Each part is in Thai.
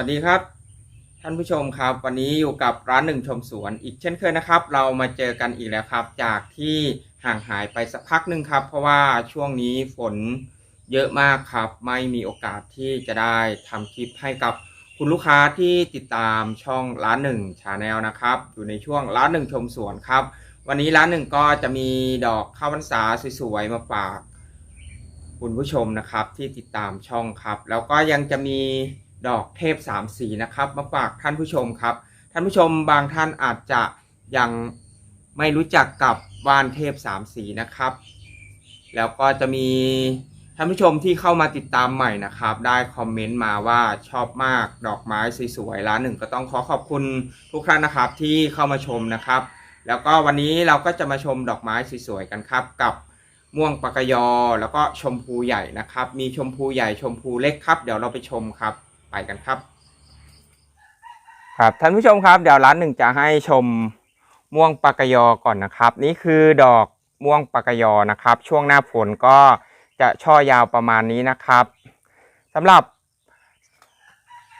สวัสดีครับ ท่านผู้ชมครับ วันนี้อยู่กับร้านหนึ่งชมสวน อีกเช่นเคยนะครับ เรามาเจอกันอีกแล้วครับ จากที่ห่างหายไปสักพักหนึ่งครับ เพราะว่าช่วงนี้ฝนเยอะมากครับ ไม่มีโอกาสที่จะได้ทำคลิปให้กับคุณลูกค้าที่ติดตามช่องร้านหนึ่งชาแนลนะครับ อยู่ในช่วงร้านหนึ่งชมสวนครับ วันนี้ร้านหนึ่งก็จะมีดอกข้าวพรรษาสวยๆมาฝากคุณผู้ชมนะครับที่ติดตามช่องครับ แล้วก็ยังจะมี ดอกเทพสามสีนะครับ มาฝากท่านผู้ชมครับ ท่านผู้ชมบางท่านอาจจะยังไม่รู้จักกับว่านเทพสามสีนะครับ แล้วก็จะมีท่านผู้ชมที่เข้ามาติดตามใหม่นะครับ ได้คอมเมนต์มาว่าชอบมากดอกไม้สวยๆร้านหนึ่งก็ต้องขอขอบคุณทุกท่านนะครับที่เข้ามาชมนะครับ แล้วก็วันนี้เราก็จะมาชมดอกไม้สวยๆกันครับ กับม่วงปากกยอแล้วก็ชมพูใหญ่นะครับ มีชมพูใหญ่ชมพูเล็กครับ เดี๋ยวเราไปชมครับ ไปกันครับ ครับท่านผู้ชมครับเดี๋ยวร้านหนึ่งจะให้ชมม่วงปากยอก่อนนะครับ นี่คือดอกม่วงปากยอนะครับ ช่วงหน้าฝนก็จะช่อยาวประมาณนี้นะครับสำหรับ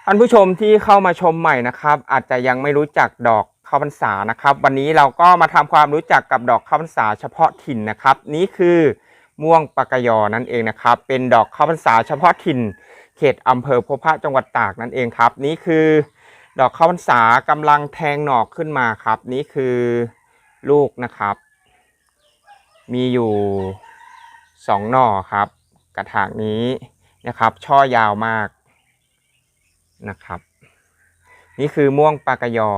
ท่านผู้ชมที่เข้ามาชมใหม่นะครับ อาจจะยังไม่รู้จักดอกข้าวพรรษานะครับ วันนี้เราก็มาทำความรู้จักกับดอกข้าวพรรษาเฉพาะถิ่นนะครับ นี่คือม่วงปากกยอนั่นเองนะครับ เป็นดอกข้าวพรรษาเฉพาะถิ่น เขตอำเภอพบพระจังหวัดตากนั่นเองครับ นี่คือดอกข้าวพรรษากำลังแทงหน่อขึ้นมาครับ นี่คือลูกนะครับ มีอยู่สองหน่อครับ กระถางนี้นะครับช่อยาวมากนะครับ นี่คือม่วงปากยอ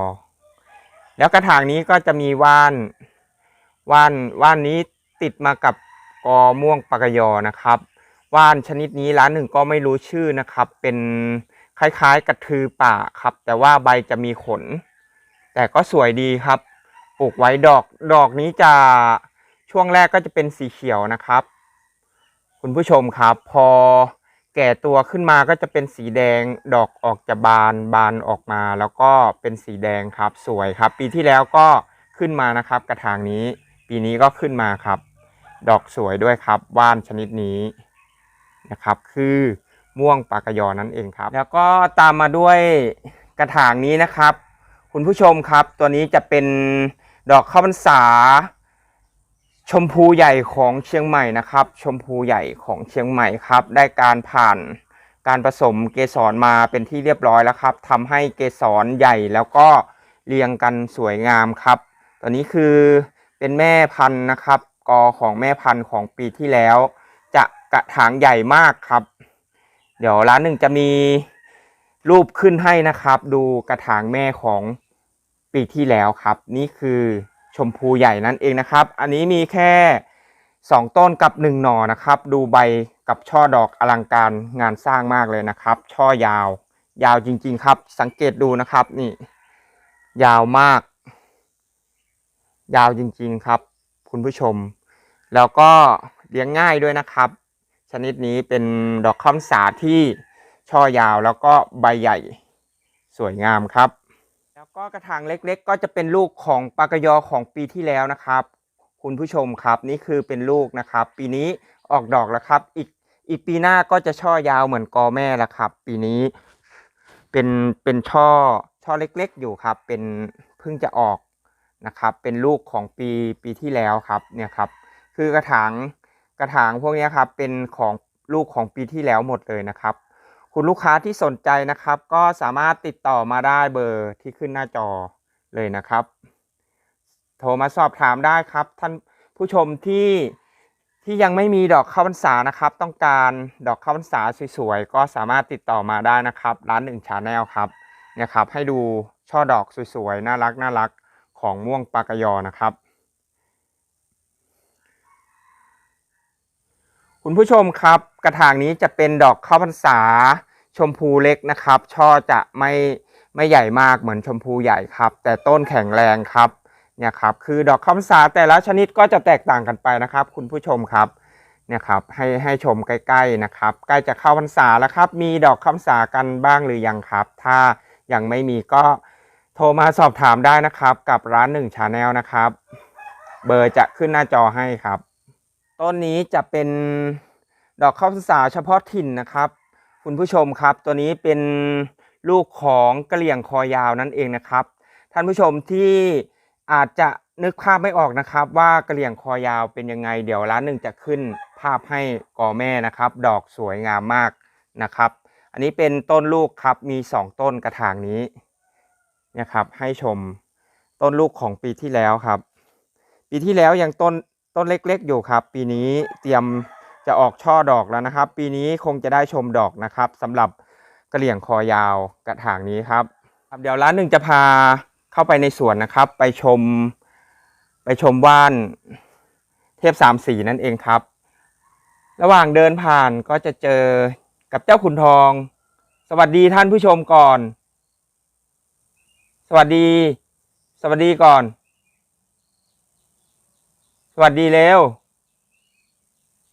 แล้วกระถางนี้ก็จะมีว่านว่านว่านนี้ติดมากับกอม่วงปากยอนะครับ ว่านชนิดนี้ร้านหนึ่งก็ไม่รู้ชื่อนะครับ เป็นคล้ายๆกระทือป่าครับ แต่ว่าใบจะมีขน แต่ก็สวยดีครับ ปลูกไว้ดอกดอกนี้จะช่วงแรกก็จะเป็นสีเขียวนะครับ คุณผู้ชมครับ พอแก่ตัวขึ้นมาก็จะเป็นสีแดงดอกออกจะบานบานออกมา แล้วก็เป็นสีแดงครับ สวยครับ ปีที่แล้วก็ขึ้นมานะครับ กระถางนี้ ปีนี้ก็ขึ้นมาครับ ดอกสวยด้วยครับว่านชนิดนี้ นะครับ คือม่วงปากกยอนั่นเองครับ แล้วก็ตามมาด้วยกระถางนี้นะครับ คุณผู้ชมครับ ตัวนี้จะเป็นดอกข้าวพรรษา ชมพูใหญ่ของเชียงใหม่นะครับ ชมพูใหญ่ของเชียงใหม่ครับ ได้การผ่านการผสมเกสรมาเป็นที่เรียบร้อยแล้วครับทำให้เกสรใหญ่แล้วก็เรียงกันสวยงามครับ ตัวนี้คือเป็นแม่พันธุ์นะครับกอของแม่พันธุ์ของปีที่แล้ว กระถางใหญ่มากครับ เดี๋ยวร้านหนึ่งจะมีรูปขึ้นให้นะครับ ดูกระถางแม่ของปีที่แล้วครับ นี่คือชมพูใหญ่นั่นเองนะครับ อันนี้มีแค่สองต้นกับหนึ่งหน่อนะครับ ดูใบกับช่อดอกอลังการงานสร้างมากเลยนะครับ ช่อยาว ยาวจริง ๆ ครับ สังเกตดูนะครับนี่ ยาวมาก ยาวจริง ๆ ครับ คุณผู้ชม แล้วก็เลี้ยงง่ายด้วยนะครับ ชนิดนี้เป็นดอกข้าวสาที่ช่อยาวแล้วก็ใบใหญ่สวยงามครับ แล้วก็กระถางเล็กๆ ก็จะเป็นลูกของปากกยอของปีที่แล้วนะครับ คุณผู้ชมครับนี่คือเป็นลูกนะครับ ปีนี้ออกดอกแล้วครับ อีกอีกปีหน้าก็จะช่อยาวเหมือนกอแม่แล้วครับ ปีนี้เป็นเป็นช่อช่อเล็กๆ อยู่ครับ เป็นเพิ่งจะออกนะครับ เป็นลูกของปีปีที่แล้วครับเนี่ยครับ คือกระถาง กระถางพวกนี้ครับเป็นของลูกของปีที่แล้วหมดเลยนะครับ คุณลูกค้าที่สนใจนะครับ ก็สามารถติดต่อมาได้เบอร์ที่ขึ้นหน้าจอเลยนะครับ โทรมาสอบถามได้ครับ ท่านผู้ชมที่ที่ยังไม่มีดอกข้าวพรรษานะครับ ต้องการดอกข้าวพรรษาสวยๆก็สามารถติดต่อมาได้นะครับ ร้านหนึ่งชาแนลครับเนี่ยครับให้ดูช่อดอกสวยๆน่ารักน่ารักของม่วงปากกยอนะครับ คุณผู้ชมครับ กระถางนี้จะเป็นดอกข้าวพรรษา ชมพูเล็กนะครับ ช่อจะไม่ไม่ใหญ่มากเหมือนชมพูใหญ่ครับ แต่ต้นแข็งแรงครับเนี่ยครับคือดอกข้าวพรรษาแต่ละชนิดก็จะแตกต่างกันไปนะครับ คุณผู้ชมครับเนี่ยครับให้ให้ชมใกล้ๆนะครับ ใกล้จะเข้าพรรษาแล้วครับ มีดอกข้าวพรรษากันบ้างหรือยังครับ ถ้ายังไม่มีก็โทรมาสอบถามได้นะครับ กับร้านหนึ่งชาแนลนะครับ เบอร์จะขึ้นหน้าจอให้ครับ ต้นนี้จะเป็นดอกข้าวพรรษาเฉพาะถิ่นนะครับ คุณผู้ชมครับ ตัวนี้เป็นลูกของกระเหลี่ยงคอยาวนั่นเองนะครับ ท่านผู้ชมที่อาจจะนึกภาพไม่ออกนะครับ ว่ากระเหลี่ยงคอยาวเป็นยังไง เดี๋ยวร้านหนึ่งจะขึ้นภาพให้กอแม่นะครับ ดอกสวยงามมากนะครับ อันนี้เป็นต้นลูกครับมีสองต้นกระถางนี้นี่ยครับให้ชมต้นลูกของปีที่แล้วครับ ปีที่แล้วยังต้น ต้นเล็กๆ อยู่ครับ ปีนี้เตรียมจะออกช่อดอกแล้วนะครับ ปีนี้คงจะได้ชมดอกนะครับสำหรับกระเหลี่ยงคอยาวกระถางนี้ครับครับเดี๋ยวร้านหนึ่งจะพาเข้าไปในสวนนะครับ ไปชม ไปชมว่านเทพสามสีนั่นเองครับ ระหว่างเดินผ่านก็จะเจอกับเจ้าขุนทอง สวัสดีท่านผู้ชมก่อน สวัสดี สวัสดีก่อน สวัสดีเร็ว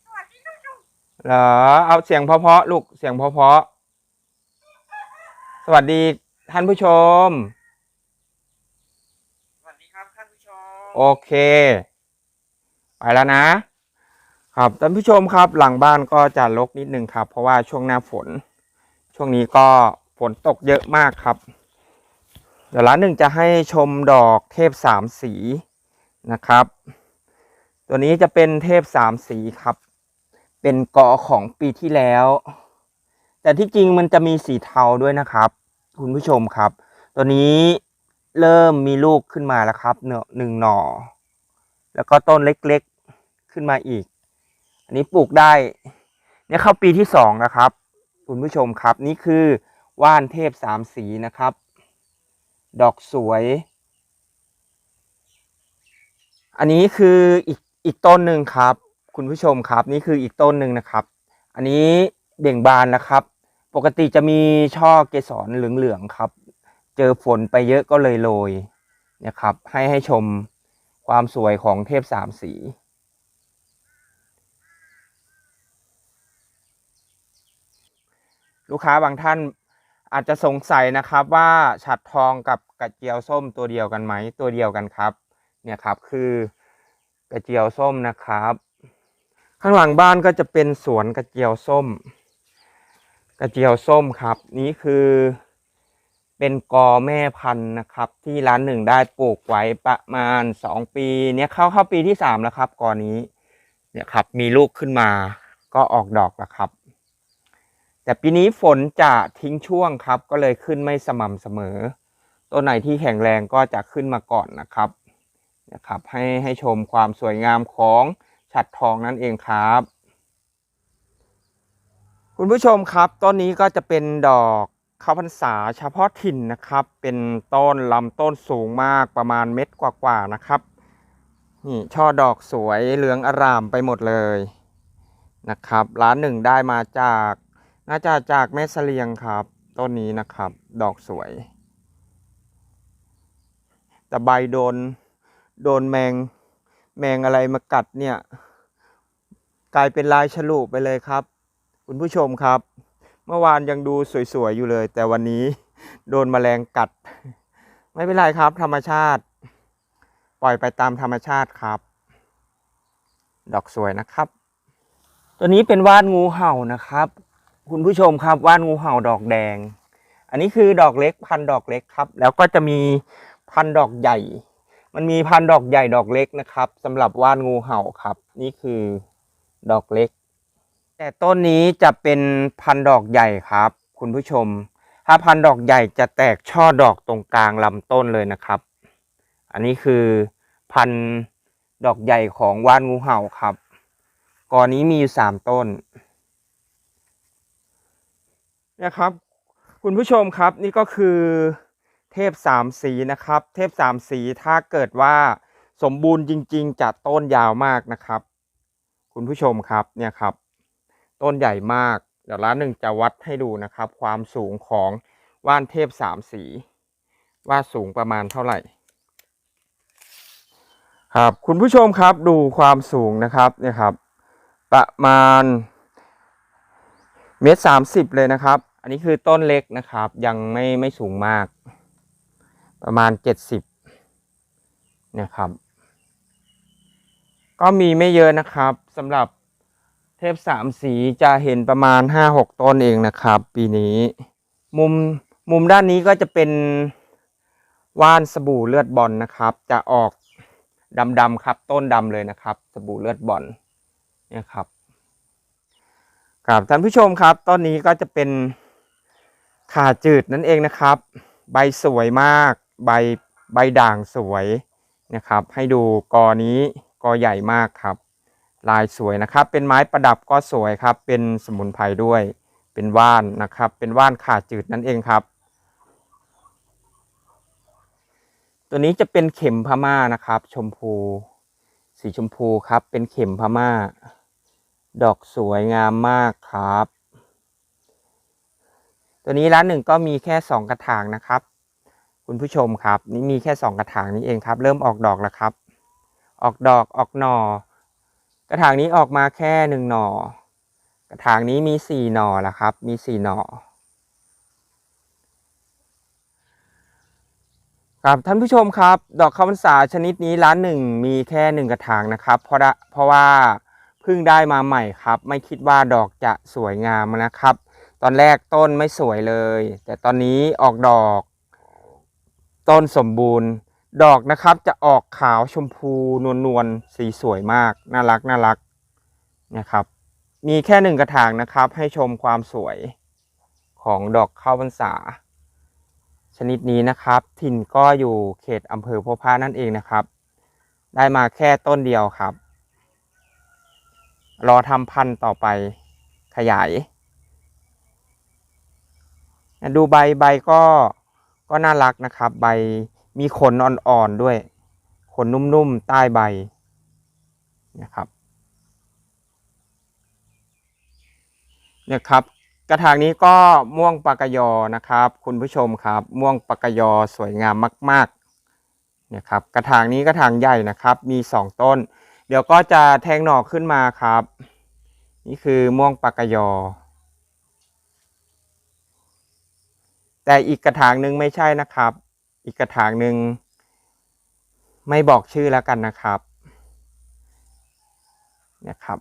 สวัสดีท่านผู้ชมเหรอ เอาเสียงเพราะๆลูกเสียงเพราะๆสวัสดีท่านผู้ชม สวัสดีครับท่านผู้ชม โอเค ไปแล้วนะ ครับท่านผู้ชมครับ หลังบ้านก็จะรกนิดนึงครับ เพราะว่าช่วงหน้าฝน ช่วงนี้ก็ฝนตกเยอะมากครับ เดี๋ยวร้านหนึ่งจะให้ชมดอกเทพสามสีนะครับ ตัวนี้จะเป็นเทพสามสีครับ เป็นกาะของปีที่แล้ว แต่ที่จริงมันจะมีสีเทาด้วยนะครับ คุณผู้ชมครับ ตัวนี้เริ่มมีลูกขึ้นมาแล้วครับเนหนึ่งหน่อ แล้วก็ต้นเล็กๆขึ้นมาอีก อันนี้ปลูกได้ เนี่ยเข้าปีที่สองนะครับ คุณผู้ชมครับนี่คือว่านเทพสามสีนะครับ ดอกสวย อันนี้คืออีก อีกต้นหนึ่งครับ คุณผู้ชมครับนี่คืออีกต้นหนึ่งนะครับ อันนี้เบ่งบานนะครับ ปกติจะมีช่อเกสรเหลืองๆครับ เจอฝนไปเยอะก็เลยโรยนี่ยครับ ให้ให้ชมความสวยของเทพสามสีลูกค้าบางท่านอาจจะสงสัยนะครับว่าฉัดทองกับกระเจียวส้มตัวเดียวกันไหมตัวเดียวกันครับ เนี่ยครับคือ กระเจียวส้มนะครับ ข้างหลังบ้านก็จะเป็นสวนกระเจียวส้ม กระเจียวส้มครับ นี้คือเป็นกอแม่พันธุ์นะครับ ที่ร้านหนึ่งได้ปลูกไว้ประมาณสองปีเนี่ยเข้าเข้าปีที่สามแล้วครับกอนี้เนี่ยครับมีลูกขึ้นมาก็ออกดอกแล้วครับ แต่ปีนี้ฝนจะทิ้งช่วงครับ ก็เลยขึ้นไม่สม่ำเสมอ ต้นไหนที่แข็งแรงก็จะขึ้นมาก่อนนะครับ นะครับให้ให้ชมความสวยงามของฉัดทองนั่นเองครับ คุณผู้ชมครับต้นนี้ก็จะเป็นดอกข้าวพรรษาเฉพาะถิ่นนะครับ เป็นต้นลำต้นสูงมากประมาณเม็ดกว่าๆนะครับนี่ช่อดอกสวยเหลืองอร่ามไปหมดเลยนะครับ ร้านหนึ่งได้มาจากน่าจะจากแม่เสลียงครับ ต้นนี้นะครับ ดอกสวย แต่ใบโดน โดนแมงแมงอะไรมากัดเนี่ย กลายเป็นลายฉลุไปเลยครับ คุณผู้ชมครับ เมื่อวานยังดูสวยๆอยู่เลย แต่วันนี้โดนแมลงกัด ไม่เป็นไรครับ ธรรมชาติ ปล่อยไปตามธรรมชาติครับ ดอกสวยนะครับ ตัวนี้เป็นว่านงูเห่านะครับ คุณผู้ชมครับว่านงูเห่าดอกแดง อันนี้คือดอกเล็กพันดอกเล็กครับ แล้วก็จะมีพันดอกใหญ่ มันมีพันดอกใหญ่ดอกเล็กนะครับสำหรับว่านงูเห่าครับ นี่คือดอกเล็ก แต่ต้นนี้จะเป็นพันดอกใหญ่ครับ คุณผู้ชม ถ้าพันดอกใหญ่จะแตกช่อดอกตรงกลางลำต้นเลยนะครับ อันนี้คือพันดอกใหญ่ของว่านงูเห่าครับกอนี้มีอยู่สามต้นนะครับ คุณผู้ชมครับนี่ก็คือ เทพสามสีนะครับ เทพสามสีถ้าเกิดว่าสมบูรณ์จริง ๆ จะต้นยาวมากนะครับ คุณผู้ชมครับเนี่ยครับ ต้นใหญ่มาก เดี๋ยวร้านหนึ่งจะวัดให้ดูนะครับ ความสูงของว่านเทพสามสี ว่าสูงประมาณเท่าไหร่ ครับคุณผู้ชมครับดูความสูงนะครับเนี่ยครับ ประมาณเมตรสามสิบเลยนะครับ อันนี้คือต้นเล็กนะครับ ยังไม่ไม่สูงมาก ประมาณเจ็ดสิบนี่ยครับ ก็มีไม่เยอะนะครับสำหรับเทพสามสีจะเห็นประมาณห้าหกต้นเองนะครับ ปีนี้ มุมมุมด้านนี้ก็จะเป็นว่านสบู่เลือดบอลนะครับ จะออกดำๆครับ ต้นดำเลยนะครับ สบู่เลือดบอลเนี่ยครับครับท่านผู้ชมครับต้นนี้ก็จะเป็นขาจืดนั่นเองนะครับ ใบสวยมาก ใบใบด่างสวยนะครับ ให้ดูกอนี้กอใหญ่มากครับ ลายสวยนะครับ เป็นไม้ประดับก็สวยครับ เป็นสมุนไพรด้วย เป็นว่านนะครับ เป็นว่านขาจืดนั่นเองครับ ตัวนี้จะเป็นเข็มพม่านะครับ ชมพู สีชมพูครับ เป็นเข็มพม่า ดอกสวยงามมากครับ ตัวนี้ร้านหนึ่งก็มีแค่สองกระถางนะครับ คุณผู้ชมครับ นี่มีแค่สองกระถางนี้เองครับ เริ่มออกดอกแล้วครับ ออกดอกออกหน่อกระถางนี้ออกมาแค่หนึ่งหน่อกระถางนี้มีสี่หน่อแล้วครับ มีสี่หน่อครับท่านผู้ชมครับ ดอกคำพรรษาชนิดนี้ร้านหนึ่งมีแค่หนึ่งกระถางนะครับ เพราะเพราะว่าเพิ่งได้มาใหม่ครับ ไม่คิดว่าดอกจะสวยงามนะครับ ตอนแรกต้นไม่สวยเลย แต่ตอนนี้ออกดอก ต้นสมบูรณ์ ดอกนะครับจะออกขาวชมพูนวลนวลๆสีสวยมาก น่ารักน่ารักนะครับ มีแค่หนึ่งกระถางนะครับ ให้ชมความสวยของดอกข้าวพรรษา ชนิดนี้นะครับ ถิ่นก็อยู่เขตอำเภอพบพระนั่นเองนะครับ ได้มาแค่ต้นเดียวครับ รอทำพันธุ์ต่อไปขยาย ดูใบใบก็ ก็น่ารักนะครับ ใบมีขนอ่อนๆด้วย ขนนุ่มๆใต้ใบนะครับเนี่ยครับกระถางนี้ก็ม่วงปากยอนะครับ คุณผู้ชมครับ ม่วงปากยอสวยงามมากๆเนี่ยครับกระถางนี้กระถางใหญ่นะครับ มีสองต้น เดี๋ยวก็จะแทงหน่อขึ้นมาครับ นี่คือม่วงปากยอ แต่อีกกระถางหนึ่งไม่ใช่นะครับ อีกกระถางหนึ่งไม่บอกชื่อแล้วกันนะครับนะครับ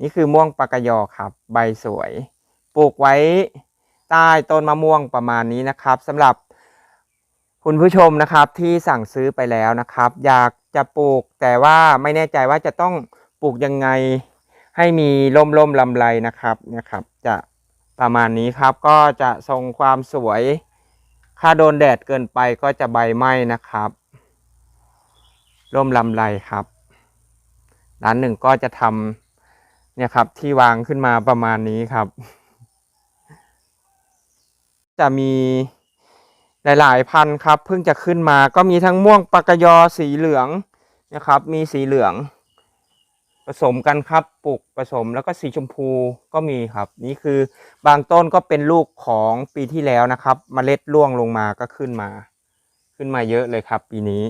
นี่คือม่วงปากกยอครับ ใบสวย ปลูกไว้ใต้ต้นมะม่วงประมาณนี้นะครับสำหรับคุณผู้ชมนะครับที่สั่งซื้อไปแล้วนะครับ อยากจะปลูกแต่ว่าไม่แน่ใจว่าจะต้องปลูกยังไงให้มีร่มร่มลำไรนะครับนี่ยครับ จะ ประมาณนี้ครับก็จะทรงความสวย ถ้าโดนแดดเกินไปก็จะใบไหม้นะครับร่มลำไรครับร้านหนึ่งก็จะทำเนี่ยครับที่วางขึ้นมาประมาณนี้ครับ จะมีหลาย ๆ พันธุ์ครับเพิ่งจะขึ้นมาก็มีทั้งม่วงปากกยอสีเหลืองนะครับ มีสีเหลือง ผสมกันครับปลูกผสมแล้วก็สีชมพูก็มีครับ นี่คือบางต้นก็เป็นลูกของปีที่แล้วนะครับมเมล็ดร่วงลงมาก็ขึ้นมา ขึ้นมาเยอะเลยครับ ปีนี้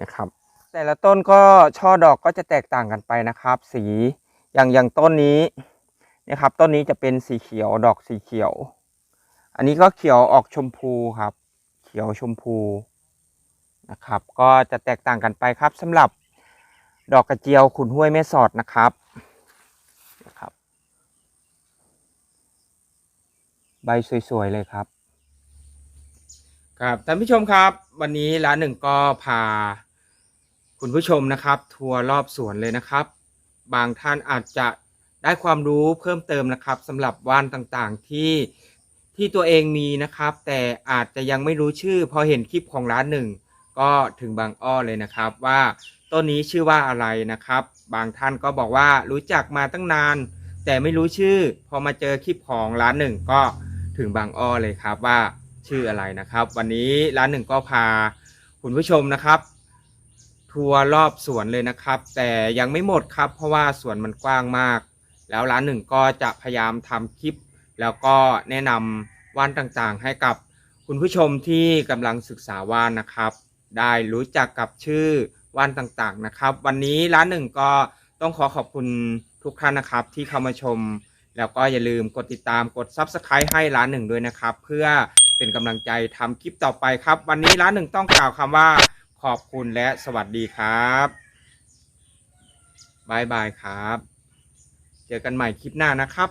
นะครับ แต่ละต้นก็ช่อดอกก็จะแตกต่างกันไปนะครับ สีอย่างอย่างต้นนี้นะครับต้นนี้จะเป็นสีเขียวดอกสีเขียว อันนี้ก็เขียวออกชมพูครับ เขียวชมพูนะครับ ก็จะแตกต่างกันไปครับสำหรับ ดอกกระเจียวขุนห้วยแม่สอดนะครับนะครับ ใบสวยๆเลยครับ ครับท่านผู้ชมครับ วันนี้ร้านหนึ่งก็พาคุณผู้ชมนะครับ ทัวร์รอบสวนเลยนะครับ บางท่านอาจจะได้ความรู้เพิ่มเติมนะครับสำหรับว่านต่างๆที่ที่ตัวเองมีนะครับ แต่อาจจะยังไม่รู้ชื่อพอเห็นคลิปของร้านหนึ่งก็ถึงบางอ้อเลยนะครับว่า ต้นนี้ชื่อว่าอะไรนะครับ บางท่านก็บอกว่ารู้จักมาตั้งนาน แต่ไม่รู้ชื่อ พอมาเจอคลิปของร้านหนึ่งก็ถึงบางอ้อเลยครับว่าชื่ออะไรนะครับ วันนี้ร้านหนึ่งก็พาคุณผู้ชมนะครับ ทัวร์รอบสวนเลยนะครับ แต่ยังไม่หมดครับ เพราะว่าสวนมันกว้างมาก แล้วร้านหนึ่งก็จะพยายามทำคลิป แล้วก็แนะนำว่านต่างๆ ให้กับคุณผู้ชมที่กำลังศึกษาว่านนะครับ ได้รู้จักกับชื่อ ว่านต่างๆนะครับ วันนี้ร้านหนึ่งก็ต้องขอขอบคุณทุกท่านนะครับที่เข้ามาชม แล้วก็อย่าลืมกดติดตามกด Subscribe ให้ร้านหนึ่งด้วยนะครับ เพื่อเป็นกำลังใจทำคลิปต่อไปครับ วันนี้ร้านหนึ่งต้องกล่าวคำว่าขอบคุณและสวัสดีครับบายบายครับ เจอกันใหม่คลิปหน้านะครับ